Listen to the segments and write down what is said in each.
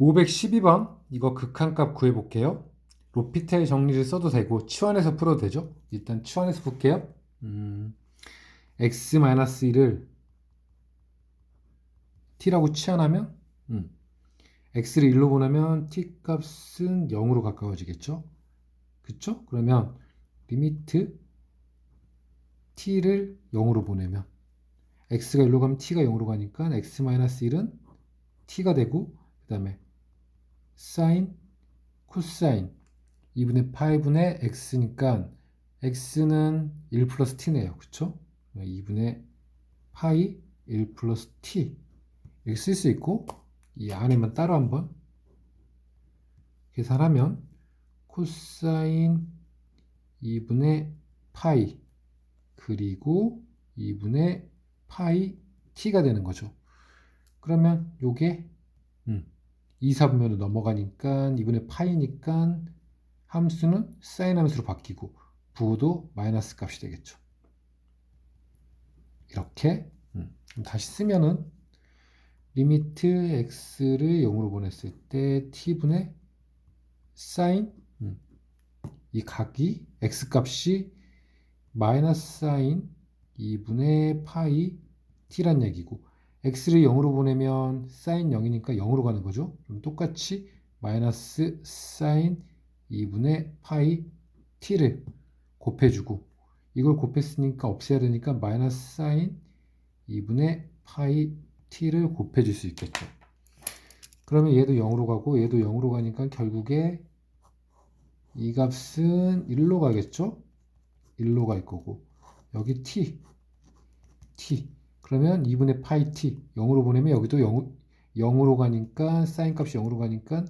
512번 이거 극한값 구해볼게요. 로피텔 정리를 써도 되고 치환해서 풀어도 되죠. 일단 치환해서 볼게요. 음, x-1을 t라고 치환하면 음, x를 1로 보내면 t 값은 0으로 가까워지겠죠. 그쵸? 그러면 리미트 t를 0으로 보내면 x가 1로 가면 t가 0으로 가니까 x-1은 t가 되고 그 다음에 사인 코사인 2분의 8분의 x니까 x는 1 플러스 t네요. 그쵸? 2분의 파이 1 플러스 t 이렇게 쓸 수 있고 이 안에만 따로 한번 계산하면 코사인 2분의 파이 그리고 2분의 파이 t가 되는 거죠. 그러면 요게 음, 2, 4분면으로 넘어가니까 2분의 파이니까 함수는 사인 함수로 바뀌고 부호도 마이너스 값이 되겠죠. 이렇게 음, 다시 쓰면은 리미트 x를 0으로 보냈을 때 t분의 사인 음, 이 각이 x 값이 마이너스 사인 2분의 파이 t란 얘기고 x를 0으로 보내면 사인 0이니까 0으로 가는 거죠. 그럼 똑같이 마이너스 사인 2분의 파이 t를 곱해주고 이걸 곱했으니까 없애야 되니까 마이너스 사인 2분의 파이 t를 곱해줄 수 있겠죠. 그러면 얘도 0으로 가고 얘도 0으로 가니까 결국에 이 값은 1로 가겠죠? 1로 갈 거고 여기 t t 그러면 2분의 파이 t 0으로 보내면 여기도 0, 0으로 가니까 사인 값이 0으로 가니까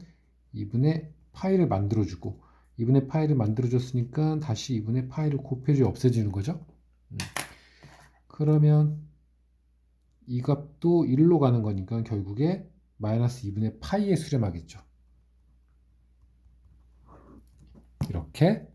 2분의 파이를 만들어주고 2분의 파이를 만들어줬으니까 다시 2분의 파이를 곱해줘 없애지는 거죠. 음. 그러면 이 값도 1로 가는 거니까 결국에 마이너스 2분의 파이에 수렴하겠죠. 이렇게